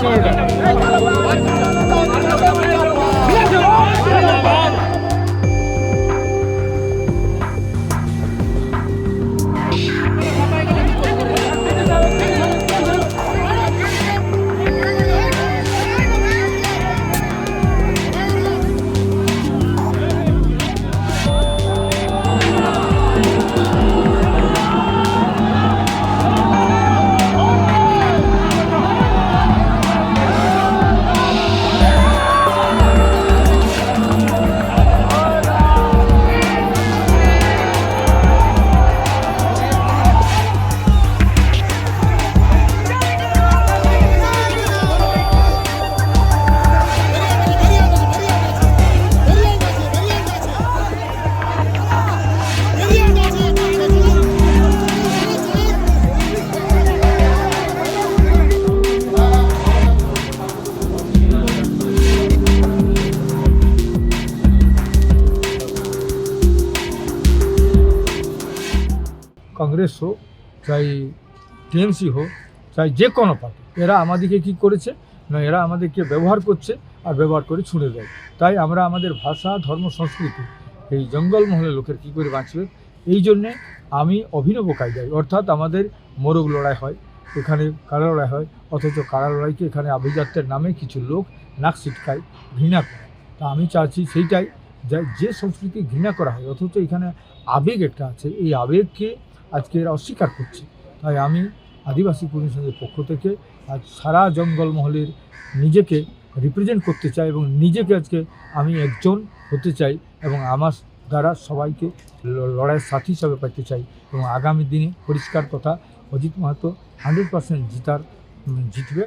Florida. Congress হোক, চাই TMC হোক, চাই যে কোনো পার্টি, এরা আমাদেরকে কি করেছে না এরা আমাদেরকে ব্যবহার করছে আর ব্যবহার করে ছুঁড়ে দেয়। তাই আমরা আমাদের ভাষা, ধর্ম, সংস্কৃতি এই জঙ্গলমহলের লোকের কী করে বাঁচবে? এই জন্যে আমি অভিনব কায়দায়, অর্থাৎ আমাদের মোরগ লড়াই হয়, এখানে কারা লড়াই হয়, অথচ কারা লড়াইকে এখানে আভিজাত্যের নামে কিছু লোক নাক ছিটকায়, ঘৃণা করে। তা আমি চাচ্ছি সেইটাই, যে যে সংস্কৃতি ঘৃণা করা হয়, অথচ এখানে আবেগ একটা আছে, এই আবেগকে আজকে এরা অস্বীকার করছে। তাই আমি আদিবাসী পরিষদের পক্ষ থেকে আজ সারা জঙ্গলমহলের নিজেকে রিপ্রেজেন্ট করতে চাই এবং নিজেকে আজকে আমি একজন হতে চাই এবং আমার দ্বারা সবাইকে লড়াইয়ের সাথী হিসাবে পাইতে চাই এবং আগামী দিনে পরিষ্কার কথা অজিত মাহাতো হান্ড্রেড পার্সেন্ট জিতার জিতবে।